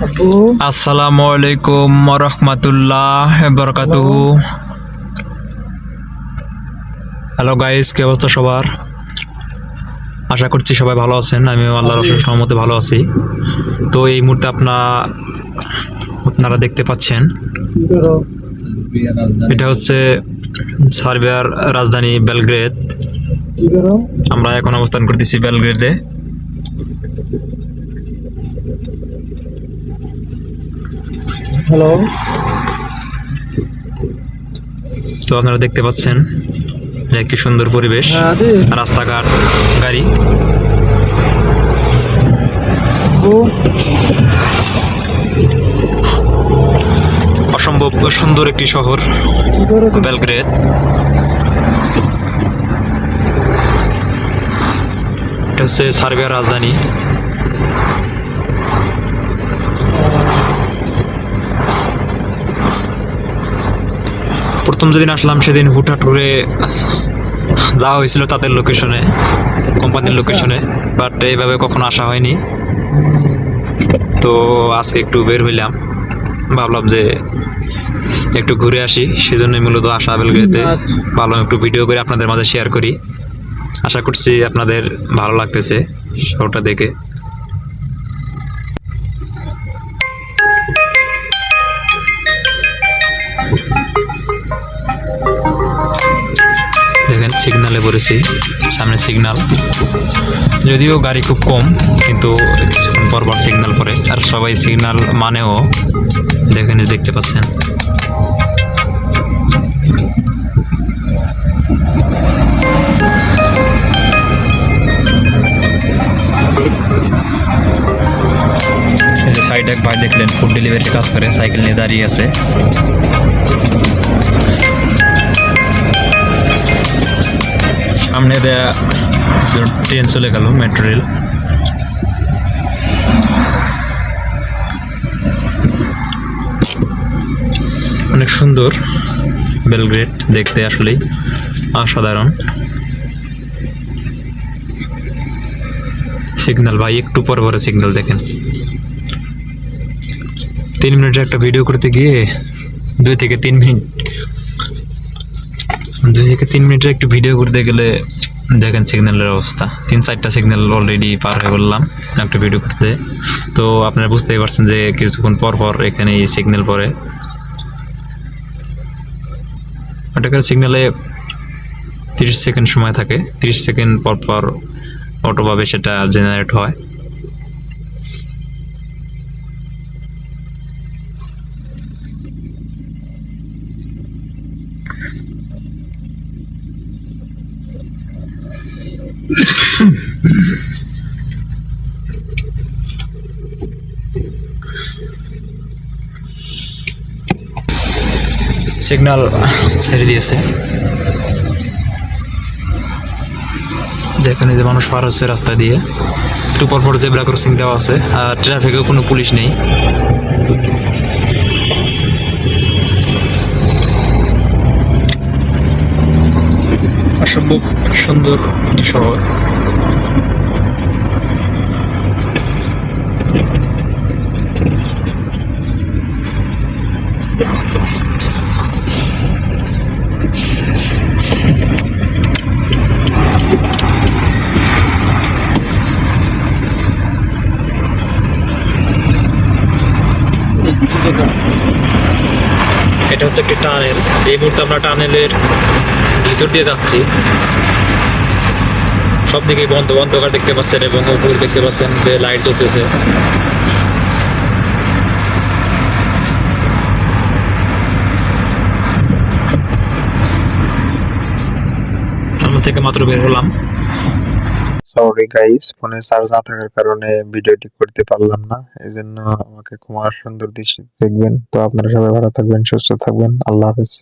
আসসালামু আলাইকুম রহমতুল্লাহ বরকাতুহু। Hello guys কি অবস্থা সবার? আশা করছি সবাই ভালো আছেন। আমি আল্লাহর অশেষ রহমতে ভালো আছি। তো এই মুহূর্তে আপনা আপনারা দেখতে পাচ্ছেন। এটা হচ্ছে সার্বিয়ার রাজধানী বেলগ্রেড। আমরা এখন অবস্থান করতেছি বেলগ্রেডে। হ্যালো তো আপনারা দেখতে পাচ্ছেন যে কি সুন্দর পরিবেশ। হ্যাঁ রাস্তাঘাট গাড়ি। অসম্ভব সুন্দর একটি শহর বেলগ্রেড। এটা হচ্ছে সার্বিয়ার রাজধানী। প্রথম যেদিন আসলাম সেদিন হুটহাট করে যাওয়া হয়েছিল তাদের লোকেশনে কোম্পানির লোকেশনে বাট এইভাবে কখনো আসা হয়নি। তো আজকে একটু বের হইলাম ভাবলাম যে একটু ঘুরে আসি সেজন্য মূলত আসা বেলগেতে ভালো একটু ভিডিও করে আপনাদের মাঝে শেয়ার করি। আশা করছি আপনাদের ভালো লাগতেছে শোটা দেখে। দেখেন সিগনালে পড়েছি। সামনে সিগনাল যদিও গাড়ি খুব কম, কিন্তু কিছুক্ষণ পর পর সিগনাল পরে আর সবাই সিগনাল মানেও দেখেন দেখতে পাচ্ছেন। সাইডে এক ভাই দেখলেন ফুড ডেলিভারির কাজ করে সাইকেল নিয়ে দাঁড়িয়ে আছে। সামনে দেয়া ট্রেন চলে গেল, মেট্রো রেল। অনেক সুন্দর, বেলগ্রেড দেখতে আসলেই অসাধারণ। সিগন্যাল, ভাই, একটু পর পরে সিগন্যাল দেখেন। তিন মিনিটের একটা ভিডিও করতে গিয়ে দুই থেকে তিন মিনিট দুই থেকে তিন মিনিটের একটু ভিডিও করতে গেলে দেখেন সিগন্যালের অবস্থা। তিন, চারটা সিগন্যাল অলরেডি পার হয়ে বললাম, একটা ভিডিও করতে। তো আপনারা বুঝতেই পারছেন যে কিছুক্ষণ পর পর এখানে এই সিগন্যাল পরে ওটাকার সিগন্যালে তিরিশ সেকেন্ড সময় থাকে। তিরিশ সেকেন্ড পর পর অটোভাবে সেটা জেনারেট হয়। সিগন্যাল ছেড়ে দিয়েছে। যেখানে যে মানুষ পার হচ্ছে রাস্তা দিয়ে। একটু পর পর জেব্রা ক্রসিং দেওয়া আছে। আর ট্রাফিকেও কোনো পুলিশ নেই। অসম্ভব সুন্দর একটি শহর এটা হচ্ছে একটি টানেল। এই মুহূর্তে আমরা টানেলের ভিতর দিয়ে যাচ্ছি। সব দিকেই বন্ধ, অন্ধকার দেখতে পাচ্ছেন এবং উপরে দেখতে পাচ্ছেন যে লাইট জ্বলতেছে। থেকে মাত্র বের হলাম। সরি গাইস ফোনে চার্জ না থাকার কারণে ভিডিওটি করতে পারলাম না। এই জন্য আমাকে কুমার সুন্দর দৃষ্টিতে দেখবেন। তো আপনারা সবাই ভালো থাকবেন, সুস্থ থাকবেন। আল্লাহ হাফেজ।